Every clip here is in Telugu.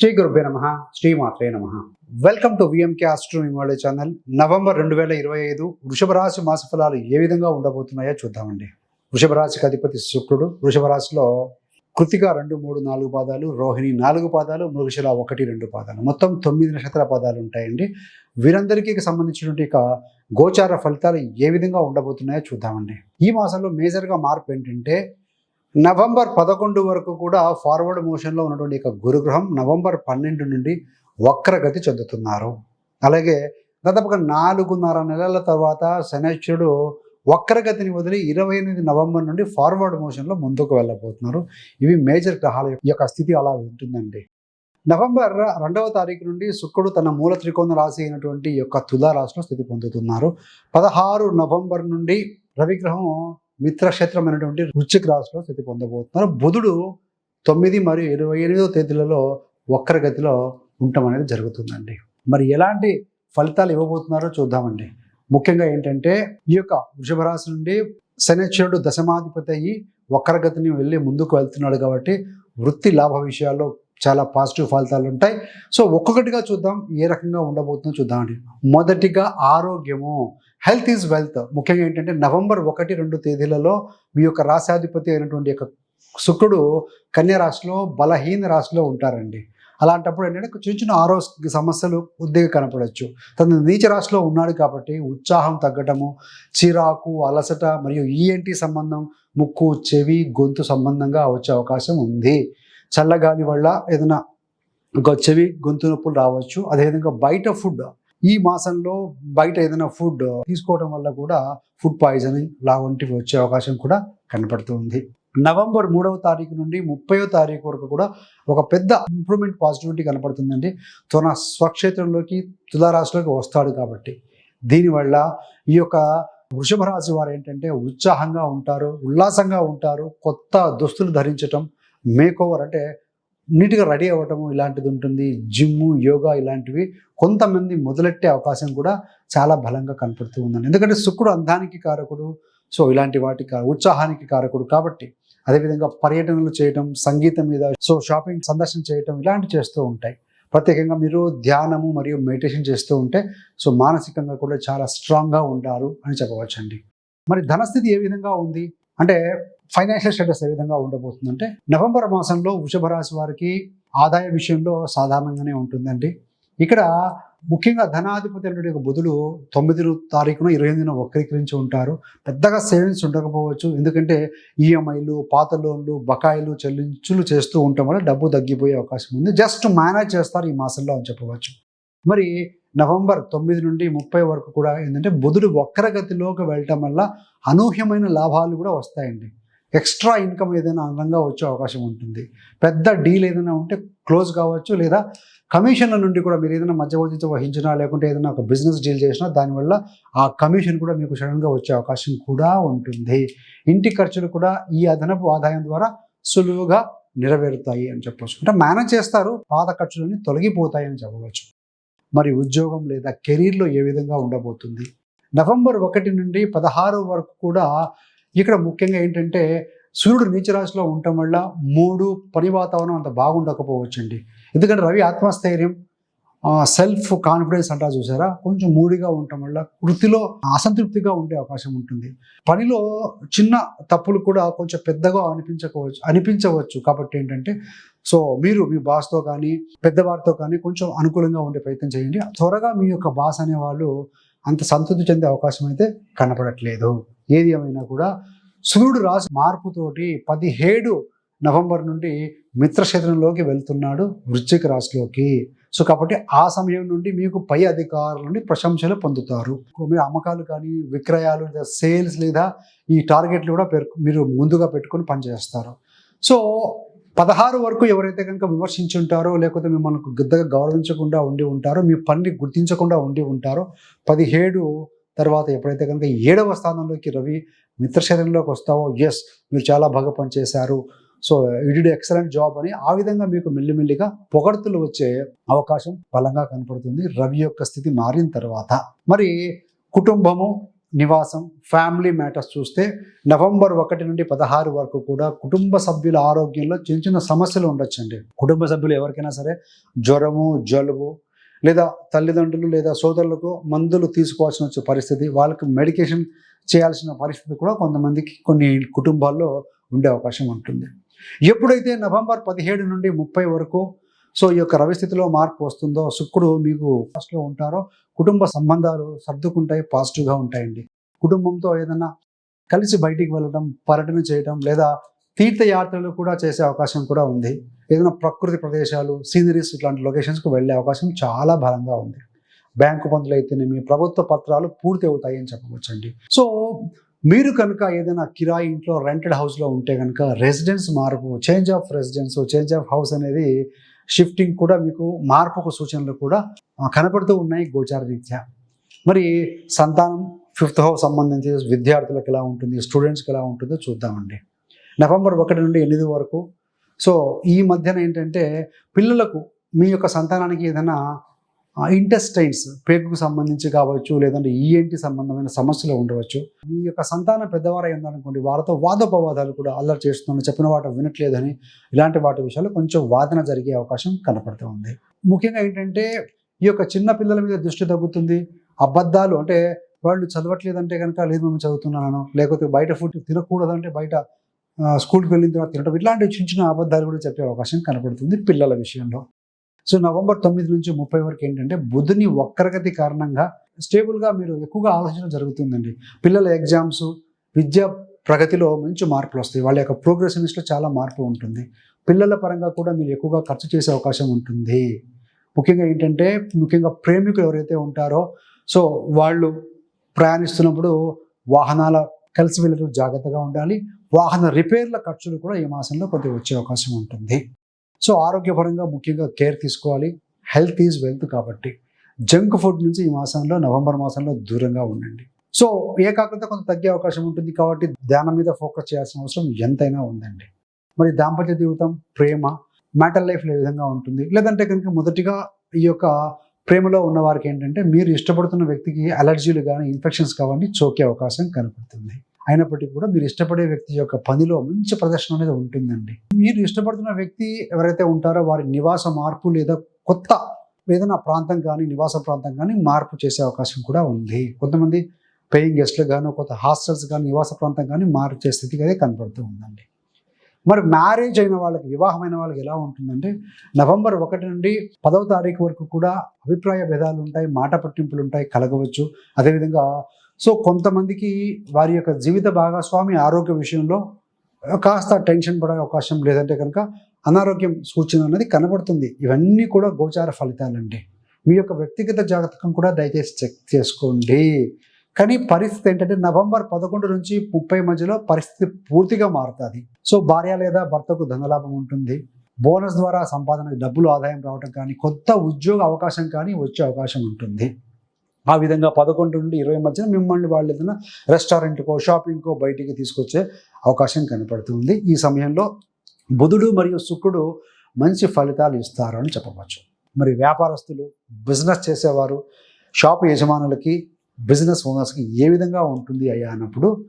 శ్రీ గురుభ్య నమ శ్రీమాత్రే నమ. Welcome to VMK astronumerology channel November రెండు వేల ఇరవై ఐదు వృషభ రాశి మాస ఫలాలు ఏ విధంగా ఉండబోతున్నాయో చూద్దామండి. వృషభ రాశికి అధిపతి శుక్రుడు. వృషభ రాశిలో కృతిక రెండు మూడు నాలుగు పాదాలు రోహిణి నాలుగు పాదాలు మృగశిల ఒకటి రెండు పాదాలు. మొత్తం తొమ్మిది నక్షత్ర పాదాలు ఉంటాయండి. వీరందరికీ సంబంధించినటువంటి గోచార ఫలితాలు ఏ విధంగా ఉండబోతున్నాయో చూద్దామండి. ఈ మాసంలో మేజర్గా మార్పు ఏంటంటే నవంబర్ పదకొండు వరకు కూడా ఫార్వర్డ్ మోషన్లో ఉన్నటువంటి ఇక గురుగ్రహం నవంబర్ పన్నెండు నుండి వక్రగతి చెందుతున్నారు. అలాగే దాదాపుగా నాలుగున్నర నెలల తర్వాత శనైశ్వరుడు వక్రగతిని వదిలి ఇరవై ఎనిమిది నవంబర్ నుండి ఫార్వర్డ్ మోషన్లో ముందుకు వెళ్ళబోతున్నారు. ఇవి మేజర్ గ్రహాల యొక్క స్థితి అలా ఉంటుందండి. నవంబర్ రెండవ తారీఖు నుండి శుక్రుడు తన మూల త్రికోణ రాశి అయినటువంటి యొక్క తులా రాశిలో స్థితి పొందుతున్నారు. పదహారు నవంబర్ నుండి రవిగ్రహం మిత్రక్షేత్రం అనేటువంటి వృశ్చిక రాశిలో స్థితి పొందబోతున్నారు. బుధుడు తొమ్మిది మరియు ఇరవై ఎనిమిదో తేదీలలో వక్రగతిలో ఉండటం అనేది జరుగుతుందండి. మరి ఎలాంటి ఫలితాలు ఇవ్వబోతున్నారో చూద్దామండి. ముఖ్యంగా ఏంటంటే ఈ యొక్క వృషభ రాశి నుండి శనిశ్వరుడు దశమాధిపతి అయ్యి వక్రగతిని వెళ్ళి ముందుకు వెళ్తున్నాడు కాబట్టి వృత్తి లాభ విషయాల్లో చాలా పాజిటివ్ ఫలితాలు ఉంటాయి. సో ఒక్కొక్కటిగా చూద్దాం ఏ రకంగా ఉండబోతుందో చూద్దామండి. మొదటిగా ఆరోగ్యము. Health is wealth. ముఖ్యంగా ఏంటంటే నవంబర్ ఒకటి రెండు తేదీలలో మీ యొక్క రాశాధిపతి అయినటువంటి యొక్క శుక్రుడు కన్యా రాశిలో బలహీన రాశిలో ఉంటారండి. అలాంటప్పుడు ఏంటంటే చిన్న చిన్న ఆరోగ్య సమస్యలు ఉద్యోగ కనపడవచ్చు తను నీచ రాశిలో ఉన్నాడు కాబట్టి ఉత్సాహం తగ్గటము చిరాకు అలసట మరియు ఈఎన్టీ సంబంధం ముక్కు చెవి గొంతు సంబంధంగా వచ్చే అవకాశం ఉంది. చల్లగాలి వల్ల ఏదైనా గొ- చెవి గొంతు నొప్పులు రావచ్చు. అదేవిధంగా బయట ఫుడ్ ఈ మాసంలో బయట ఏదైనా ఫుడ్ తీసుకోవడం వల్ల కూడా ఫుడ్ పాయిజనింగ్ లాంటివి వచ్చే అవకాశం కూడా కనపడుతుంది నవంబర్ మూడవ తారీఖు నుండి ముప్పైవ తారీఖు వరకు కూడా ఒక పెద్ద ఇంప్రూవ్మెంట్ పాజిటివిటీ కనపడుతుందండి. తన స్వక్షేత్రంలోకి తులారాశిలోకి వస్తాడు కాబట్టి. దీనివల్ల ఈ యొక్క వృషభ రాశి వారు ఏంటంటే ఉత్సాహంగా ఉంటారు ఉల్లాసంగా ఉంటారు కొత్త దుస్తులు ధరించటం మేకోవర్ అంటే నీట్గా రెడీ అవ్వటము ఇలాంటిది ఉంటుంది. జిమ్ యోగా ఇలాంటివి కొంతమంది మొదలెట్టే అవకాశం కూడా చాలా బలంగా కనపడుతూ ఉందండి. ఎందుకంటే శుక్రుడు అందానికి కారకుడు సో ఇలాంటి వాటి ఉత్సాహానికి కారకుడు కాబట్టి అదేవిధంగా పర్యటనలు చేయటం సంగీతం మీద సో షాపింగ్ సందర్శన చేయటం ఇలాంటివి చేస్తూ ఉంటాయి. ప్రత్యేకంగా మీరు ధ్యానము మరియు మెడిటేషన్ చేస్తూ ఉంటే సో మానసికంగా కూడా చాలా స్ట్రాంగ్గా ఉంటారు అని చెప్పవచ్చండి. మరి ధనస్థితి ఏ విధంగా ఉంది? అంటే ఫైనాన్షియల్ స్టేటస్ ఏ విధంగా ఉండబోతుందంటే నవంబర్ మాసంలో వృషభ రాశి వారికి ఆదాయ విషయంలో సాధారణంగానే ఉంటుందండి. ఇక్కడ ముఖ్యంగా ధనాధిపతి అనేటువంటి బుధులు తొమ్మిది తారీఖున ఇరవై ఎనిమిదిన వక్రీకరించి ఉంటారు. పెద్దగా సేవింగ్స్ ఉండకపోవచ్చు. ఎందుకంటే ఈఎంఐలు పాత లోన్లు బకాయిలు చెల్లించులు చేస్తూ ఉండటం వల్ల డబ్బు తగ్గిపోయే అవకాశం ఉంది. జస్ట్ మేనేజ్ చేస్తారు ఈ మాసంలో అని చెప్పవచ్చు. మరి నవంబర్ తొమ్మిది నుండి ముప్పై వరకు కూడా ఏంటంటే బుధుడు వక్రగతిలోకి వెళ్ళటం వల్ల అనూహ్యమైన లాభాలు కూడా వస్తాయండి. ఎక్స్ట్రా ఇన్కమ్ ఏదైనా అందంగా వచ్చే అవకాశం ఉంటుంది. పెద్ద డీల్ ఏదైనా ఉంటే క్లోజ్ కావచ్చు లేదా కమిషన్ల నుండి కూడా మీరు ఏదైనా మధ్యవర్తితో వహించినా లేకుంటే ఏదైనా ఒక బిజినెస్ డీల్ చేసినా దానివల్ల ఆ కమిషన్ కూడా మీకు సడన్గా వచ్చే అవకాశం కూడా ఉంటుంది. ఇంటి ఖర్చులు కూడా ఈ అదనపు ఆదాయం ద్వారా సులువుగా నెరవేరుతాయి అని చెప్పవచ్చు అంటే మేనేజ్ చేస్తారు పాత ఖర్చులన్నీ తొలగిపోతాయి అని చెప్పవచ్చు. మరి ఉద్యోగం లేదా కెరీర్లో ఏ విధంగా ఉండబోతుంది? నవంబర్ ఒకటి నుండి పదహారు వరకు కూడా ఇక్కడ ముఖ్యంగా ఏంటంటే సూర్యుడు నీచరాశిలో ఉండటం వల్ల మూడు పని వాతావరణం అంత బాగుండకపోవచ్చండి. ఎందుకంటే రవి ఆత్మస్థైర్యం సెల్ఫ్ కాన్ఫిడెన్స్ అంటా చూసారా? కొంచెం మూడిగా ఉండటం వల్ల వృత్తిలో అసంతృప్తిగా ఉండే అవకాశం ఉంటుంది. పనిలో చిన్న తప్పులు కూడా కొంచెం పెద్దగా అనిపించకపోవచ్చు అనిపించవచ్చు కాబట్టి ఏంటంటే సో మీరు మీ బాస్తో కానీ పెద్దవారితో కానీ కొంచెం అనుకూలంగా ఉండే ప్రయత్నం చేయండి. త్వరగా మీ యొక్క బాస్ అనే వాళ్ళు అంత సంతృప్తి చెందే అవకాశం అయితే కనపడట్లేదు. ఏది ఏమైనా కూడా సూర్యుడు రాశి మార్పుతోటి పదిహేడు నవంబర్ నుండి మిత్రక్షేత్రంలోకి వెళ్తున్నాడు వృశ్చిక రాశిలోకి. సో కాబట్టి ఆ సమయం నుండి మీకు పై అధికారుల నుండి ప్రశంసలు పొందుతారు. మీరు అమ్మకాలు కానీ విక్రయాలు లేదా సేల్స్ లేదా ఈ టార్గెట్లు కూడా పేర్కొ మీరు ముందుగా పెట్టుకొని పనిచేస్తారు. సో పదహారు వరకు ఎవరైతే కనుక విమర్శించుంటారో లేకపోతే మిమ్మల్ని గద్దగా గౌరవించకుండా ఉండి ఉంటారో మీ పనిని గుర్తించకుండా ఉండి ఉంటారో పదిహేడు తర్వాత ఎప్పుడైతే కనుక ఏడవ స్థానంలోకి రవి మిత్రశరీరంలోకి వస్తావో ఎస్ మీరు చాలా బాగా పనిచేశారు. సో ఇడి ఎక్సలెంట్ జాబ్ అని ఆ విధంగా మీకు మెల్లిమెల్లిగా పొగడ్తలు వచ్చే అవకాశం బలంగా కనపడుతుంది. రవి యొక్క స్థితి మారిన తర్వాత. మరి కుటుంబము నివాసం ఫ్యామిలీ మ్యాటర్స్ చూస్తే నవంబర్ ఒకటి నుండి పదహారు వరకు కూడా కుటుంబ సభ్యుల ఆరోగ్యంలో చిన్న చిన్న సమస్యలు ఉండొచ్చండి. కుటుంబ సభ్యులు ఎవరికైనా సరే జ్వరము జలుబు లేదా తల్లిదండ్రులు లేదా సోదరులకు మందులు తీసుకోవాల్సిన వచ్చే పరిస్థితి వాళ్ళకి మెడికేషన్ చేయాల్సిన పరిస్థితి కూడా కొంతమందికి కొన్ని కుటుంబాల్లో ఉండే అవకాశం ఉంటుంది. ఎప్పుడైతే నవంబర్ పదిహేడు నుండి ముప్పై వరకు సో ఈ యొక్క రవిస్థితిలో మార్పు వస్తుందో శుక్రుడు మీకు ఫస్ట్లో ఉంటారో కుటుంబ సంబంధాలు సర్దుకుంటాయి పాజిటివ్గా ఉంటాయండి. కుటుంబంతో ఏదైనా కలిసి బయటికి వెళ్ళడం పర్యటన చేయడం లేదా తీర్థయాత్రలు కూడా చేసే అవకాశం కూడా ఉంది. ఏదైనా ప్రకృతి ప్రదేశాలు సీనరీస్ ఇట్లాంటి లొకేషన్స్కి వెళ్ళే అవకాశం చాలా బలంగా ఉంది. బ్యాంకు పనులు అయితేనేమి ప్రభుత్వ పత్రాలు పూర్తి అవుతాయి అని చెప్పవచ్చండి. సో మీరు కనుక ఏదైనా కిరాయి ఇంట్లో రెంటెడ్ హౌస్లో ఉంటే కనుక రెసిడెన్స్ మార్పు change of residence change of house అనేది షిఫ్టింగ్ కూడా మీకు మార్పుకు సూచనలు కూడా కనపడుతూ ఉన్నాయి గోచార రీత్యా. మరి సంతానం ఫిఫ్త్ హౌస్ సంబంధించి విద్యార్థులకు ఎలా ఉంటుంది స్టూడెంట్స్కి ఎలా ఉంటుందో చూద్దామండి. నవంబర్ ఒకటి నుండి ఎనిమిది వరకు. సో ఈ మధ్యన ఏంటంటే పిల్లలకు మీ యొక్క సంతానానికి ఏదైనా ఇంటెస్టైన్స్ పేగుకు సంబంధించి కావచ్చు లేదంటే ఈఎన్టి సంబంధమైన సమస్యలు ఉండవచ్చు. మీ యొక్క సంతానం పెద్దవారై ఉందనుకోండి వారితో వాదోపవాదాలు కూడా అల్లరి చేస్తున్నాను చెప్పిన వాటి వినట్లేదని ఇలాంటి వాటి విషయాలు కొంచెం వాదన జరిగే అవకాశం కనపడుతూ ఉంది. ముఖ్యంగా ఏంటంటే ఈ యొక్క చిన్న పిల్లల మీద దృష్టి తగ్గుతుంది. అబద్ధాలు అంటే వాళ్ళు చదవట్లేదంటే కనుక లేదు మేము చదువుతున్నాను. లేకపోతే బయట ఫుడ్ తినకూడదంటే బయట స్కూల్కి వెళ్ళిన తర్వాత తినడం ఇలాంటి చిన్న చిన్న అబద్ధాలు కూడా చెప్పే అవకాశం కనపడుతుంది పిల్లల విషయంలో. సో నవంబర్ తొమ్మిది నుంచి ముప్పై వరకు ఏంటంటే బుధుని వక్రగతి కారణంగా స్టేబుల్గా మీరు ఎక్కువగా ఆలోచన జరుగుతుందండి. పిల్లల ఎగ్జామ్స్ విద్యా ప్రగతిలో మంచి మార్పులు వస్తాయి. వాళ్ళ యొక్క ప్రోగ్రెసివ్నెస్లో చాలా మార్పు ఉంటుంది. పిల్లల పరంగా కూడా మీరు ఎక్కువగా ఖర్చు చేసే అవకాశం ఉంటుంది. ముఖ్యంగా ఏంటంటే ముఖ్యంగా ప్రేమికులు ఎవరైతే ఉంటారో సో వాళ్ళు ప్రయాణిస్తున్నప్పుడు వాహనాల కలిసి వెళ్ళడం జాగ్రత్తగా ఉండాలి. వాహన రిపేర్ల ఖర్చులు కూడా ఈ మాసంలో కొద్దిగా వచ్చే అవకాశం ఉంటుంది. సో ఆరోగ్యపరంగా ముఖ్యంగా కేర్ తీసుకోవాలి. హెల్త్ ఈజ్ వెల్త్ కాబట్టి. జంక్ ఫుడ్ నుంచి ఈ మాసంలో నవంబర్ మాసంలో దూరంగా ఉండండి. సో ఏకాగ్రత కొంత తగ్గే అవకాశం ఉంటుంది కాబట్టి ధ్యానం మీద ఫోకస్ చేయాల్సిన అవసరం ఎంతైనా ఉందండి. మరి దాంపత్య జీవితం ప్రేమ మ్యాటర్ లైఫ్లో ఏ విధంగా ఉంటుంది? లేదంటే కనుక మొదటిగా ఈ యొక్క ప్రేమలో ఉన్నవారికి ఏంటంటే మీరు ఇష్టపడుతున్న వ్యక్తికి అలర్జీలు కానీ ఇన్ఫెక్షన్స్ కావండి సోకే అవకాశం కనపడుతుంది. అయినప్పటికీ కూడా మీరు ఇష్టపడే వ్యక్తి యొక్క పనిలో మంచి ప్రదర్శన అనేది ఉంటుందండి. మీరు ఇష్టపడుతున్న వ్యక్తి ఎవరైతే ఉంటారో వారి నివాస మార్పు లేదా కొత్త ఏదైనా ప్రాంతం కానీ నివాస ప్రాంతం కానీ మార్పు చేసే అవకాశం కూడా ఉంది. కొంతమంది పేయింగ్ గెస్ట్లు కానీ కొత్త హాస్టల్స్ కానీ నివాస ప్రాంతం కానీ మార్పు చేసే స్థితికి అయితే కనపడుతూ ఉందండి. మరి మ్యారేజ్ అయిన వాళ్ళకి వివాహమైన వాళ్ళకి ఎలా ఉంటుందంటే నవంబర్ ఒకటి నుండి పదవ తారీఖు వరకు కూడా అభిప్రాయ భేదాలు ఉంటాయి మాట పట్టింపులు ఉంటాయి కలగవచ్చు. అదేవిధంగా సో కొంతమందికి వారి యొక్క జీవిత భాగస్వామి ఆరోగ్య విషయంలో కాస్త టెన్షన్ పడే అవకాశం లేదంటే కనుక అనారోగ్యం సూచన అనేది కనబడుతుంది. ఇవన్నీ కూడా గోచార ఫలితాలండి. మీ యొక్క వ్యక్తిగత జాతకం కూడా దయచేసి చెక్ చేసుకోండి. కానీ పరిస్థితి ఏంటంటే నవంబర్ పదకొండు నుంచి ముప్పై మధ్యలో పరిస్థితి పూర్తిగా మారుతుంది. సో భార్య లేదా భర్తకు ధనలాభం ఉంటుంది. బోనస్ ద్వారా సంపాదన డబ్బులు ఆదాయం రావడం కానీ కొత్త ఉద్యోగ అవకాశం కానీ వచ్చే అవకాశం ఉంటుంది. ఆ విధంగా పదకొండు నుండి ఇరవై మధ్యన మిమ్మల్ని వాళ్ళు ఏదైనా రెస్టారెంట్కో షాపింగ్కో బయటికి తీసుకొచ్చే అవకాశం కనపడుతుంది. ఈ సమయంలో బుధుడు మరియు శుక్రుడు మంచి ఫలితాలు ఇస్తారు అని చెప్పవచ్చు. మరి వ్యాపారస్తులు బిజినెస్ చేసేవారు షాపు యజమానులకి బిజినెస్ ఓనర్స్కి ఏ విధంగా ఉంటుంది అయ్యా అన్నప్పుడు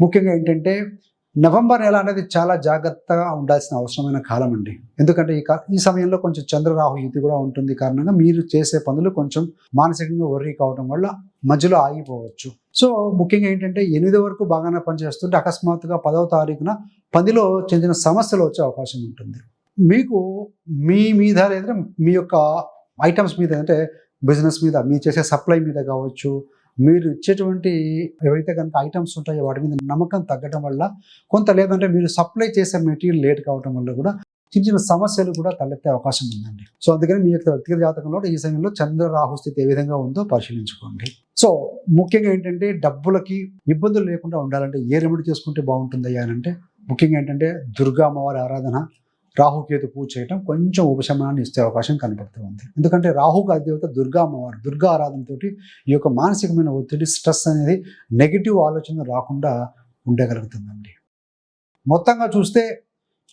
ముఖ్యంగా ఏంటంటే నవంబర్ నెల అనేది చాలా జాగ్రత్తగా ఉండాల్సిన అవసరమైన కాలం అండి. ఎందుకంటే ఈ కా- ఈ సమయంలో కొంచెం చంద్రరాహు యుతి కూడా ఉంటుంది కారణంగా మీరు చేసే పనులు కొంచెం మానసికంగా వర్రీ కావడం వల్ల మధ్యలో ఆగిపోవచ్చు. సో ముఖ్యంగా ఏంటంటే ఎనిమిది వరకు బాగానే పనిచేస్తుంటే అకస్మాత్తుగా పదవ తారీఖున పనిలో చెందిన సమస్యలు వచ్చే అవకాశం ఉంటుంది. మీకు మీ మీద లేదా మీ యొక్క ఐటమ్స్ మీద అంటే బిజినెస్ మీద మీరు చేసే సప్లై మీద కావచ్చు మీరు ఇచ్చేటువంటి ఏవైతే కనుక ఐటమ్స్ ఉంటాయో వాటి మీద నమ్మకం తగ్గడం వల్ల కొంత లేదంటే మీరు సప్లై చేసే మెటీరియల్ లేట్ కావడం వల్ల కూడా చిన్న చిన్న సమస్యలు కూడా తలెత్తే అవకాశం ఉందండి. సో అందుకని మీ యొక్క వ్యక్తిగత జాతకంలో ఈ సమయంలో చంద్ర రాహు స్థితి ఏ విధంగా ఉందో పరిశీలించుకోండి. సో ముఖ్యంగా ఏంటంటే డబ్బులకి ఇబ్బందులు లేకుండా ఉండాలంటే ఏ రెమెడీ చేసుకుంటే బాగుంటుంది అని అంటే ముఖ్యంగా ఏంటంటే దుర్గా అమ్మవారి ఆరాధన రాహుకేతు పూజ చేయటం కొంచెం ఉపశమనాన్ని ఇచ్చే అవకాశం కనపడుతూ ఉంది. ఎందుకంటే రాహుకు అధిదేవత దుర్గా అమ్మవారు దుర్గా ఆరాధనతోటి ఈ యొక్క మానసికమైన ఒత్తిడి స్ట్రెస్ అనేది నెగిటివ్ ఆలోచన రాకుండా ఉండగలుగుతుందండి. మొత్తంగా చూస్తే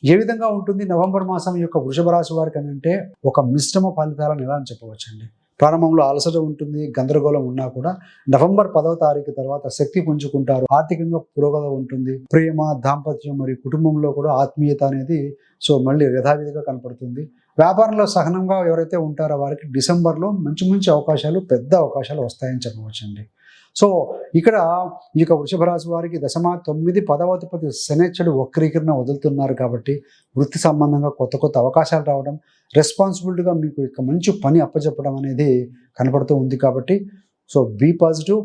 ఏ విధంగా ఉంటుంది? నవంబర్ మాసం యొక్క వృషభ రాశి వారికి అంటే ఒక మిశ్రమ ఫలితాలను ఎలా అని చెప్పవచ్చండి? ప్రారంభంలో అలసట ఉంటుంది గందరగోళం ఉన్నా కూడా నవంబర్ పదవ తారీఖు తర్వాత శక్తి పుంజుకుంటారు. ఆర్థికంగా పురోగతి ఉంటుంది. ప్రేమ దాంపత్యం మరియు కుటుంబంలో కూడా ఆత్మీయత అనేది సో మళ్ళీ యథావిధిగా కనపడుతుంది. వ్యాపారంలో సహనంగా ఎవరైతే ఉంటారో వారికి డిసెంబర్లో మంచి మంచి అవకాశాలు పెద్ద అవకాశాలు వస్తాయని చెప్పవచ్చండి. సో ఇక్కడ ఈ యొక్క వృషభ రాశి వారికి దశమ తొమ్మిది పదవధిపతి శనేచ్చుడు వక్రీకరణ వదులుతున్నారు కాబట్టి వృత్తి సంబంధంగా కొత్త కొత్త అవకాశాలు రావడం రెస్పాన్సిబిలిటీగా మీకు ఇక మంచి పని అప్పచెప్పడం అనేది కనపడుతూ ఉంది కాబట్టి సో బీ పాజిటివ్.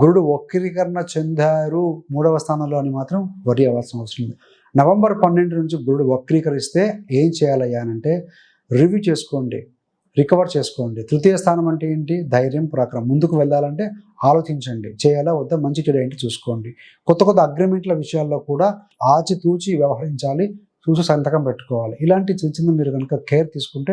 గురుడు వక్రీకరణ చెందారు మూడవ స్థానంలో అని మాత్రం వరి అవ్వాల్సిన అవసరం ఉంది నవంబర్ పన్నెండు నుంచి గురుడు వక్రీకరిస్తే ఏం చేయాలయ్యానంటే రివ్యూ చేసుకోండి రికవర్ చేసుకోండి. తృతీయ స్థానం అంటే ఏంటి? ధైర్యం ప్రాక్రమం. ముందుకు వెళ్ళాలంటే ఆలోచించండి. చేయాలా వద్దా? మంచి చెడు ఏంటి? చూసుకోండి. కొత్త కొత్త అగ్రిమెంట్ల విషయాల్లో కూడా ఆచితూచి వ్యవహరించాలి. చూసి సంతకం పెట్టుకోవాలి. ఇలాంటి చిన్న చిన్న మీరు కనుక కేర్ తీసుకుంటే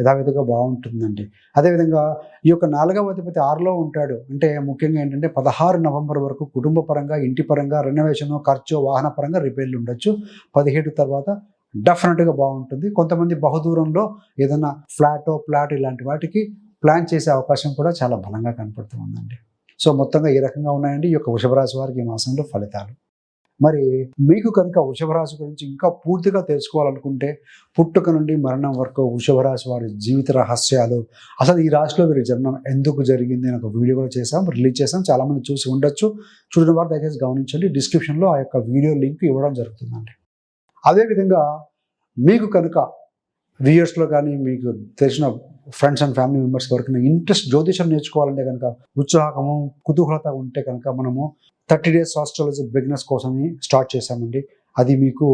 యథావిధిగా బాగుంటుందండి. అదేవిధంగా ఈ యొక్క నాలుగవ అధిపతి ఆరులో ఉంటాడు. అంటే ముఖ్యంగా ఏంటంటే పదహారు నవంబర్ వరకు కుటుంబ పరంగా ఇంటి పరంగా రెనోవేషన్ ఖర్చు వాహన పరంగా రిపేర్లు ఉండొచ్చు. పదిహేడు తర్వాత డెఫినెట్గా బాగుంటుంది. కొంతమంది బహుదూరంలో ఏదైనా ఫ్లాటో ప్లాట్ ఇలాంటి వాటికి ప్లాన్ చేసే అవకాశం కూడా చాలా బలంగా కనపడుతూ ఉందండి. సో మొత్తంగా ఈ రకంగా ఉన్నాయండి? ఈ యొక్క వృషభరాశి వారికి ఈ మాసంలో ఫలితాలు. మరి మీకు కనుక వృషభరాశి గురించి ఇంకా పూర్తిగా తెలుసుకోవాలనుకుంటే పుట్టుక నుండి మరణం వరకు వృషభరాశి వారి జీవిత రహస్యాలు అసలు ఈ రాశిలో వీరి జన్మం ఎందుకు జరిగింది అని ఒక వీడియో కూడా చేసాం రిలీజ్ చేసాం చాలామంది చూసి ఉండొచ్చు. చూడని వారు దయచేసి గమనించండి. డిస్క్రిప్షన్లో ఆ యొక్క వీడియో లింక్ ఇవ్వడం జరుగుతుందండి. అదేవిధంగా మీకు కనుక వ్యూయర్స్లో కానీ మీకు తెలిసిన ఫ్రెండ్స్ అండ్ ఫ్యామిలీ మెంబర్స్ వరకు ఇంట్రెస్ట్ జ్యోతిషం నేర్చుకోవాలంటే కనుక ఉత్సాహము కుతూహలత ఉంటే కనుక మనము థర్టీ డేస్ ఆస్ట్రాలజీ బిగినర్స్ కోసమే స్టార్ట్ చేశామండి. అది మీకు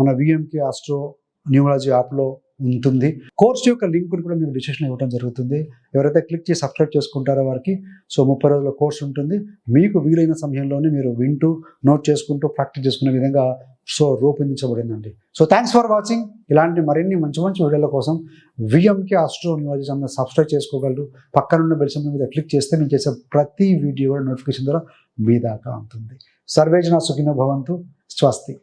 మన విఎంకే ఆస్ట్రో న్యూమరాలజీ యాప్లో ఉంటుంది. కోర్స్ యొక్క లింక్ కూడా మీకు డిస్క్రిప్షన్ ఇవ్వడం జరుగుతుంది. ఎవరైతే క్లిక్ చేసి సబ్స్క్రైబ్ చేసుకుంటారో వారికి సో ముప్పై రోజుల కోర్స్ ఉంటుంది. మీకు వీలైన సమయంలోనే మీరు వింటూ నోట్ చేసుకుంటూ ప్రాక్టీస్ చేసుకునే విధంగా సో రూపొందించబడిందండి. సో థ్యాంక్స్ ఫర్ వాచింగ్ ఇలాంటి మరిన్ని మంచి మంచి వీడియోల కోసం VMK astro numerology channel subscribe చేసుకోగలరు. పక్కనున్న బెల్ మీద క్లిక్ చేస్తే నేను చేసే ప్రతి వీడియో కూడా నోటిఫికేషన్ ద్వారా మీ దాకా ఉంటుంది సర్వేజన సుఖిన భవంతు. స్వస్తి.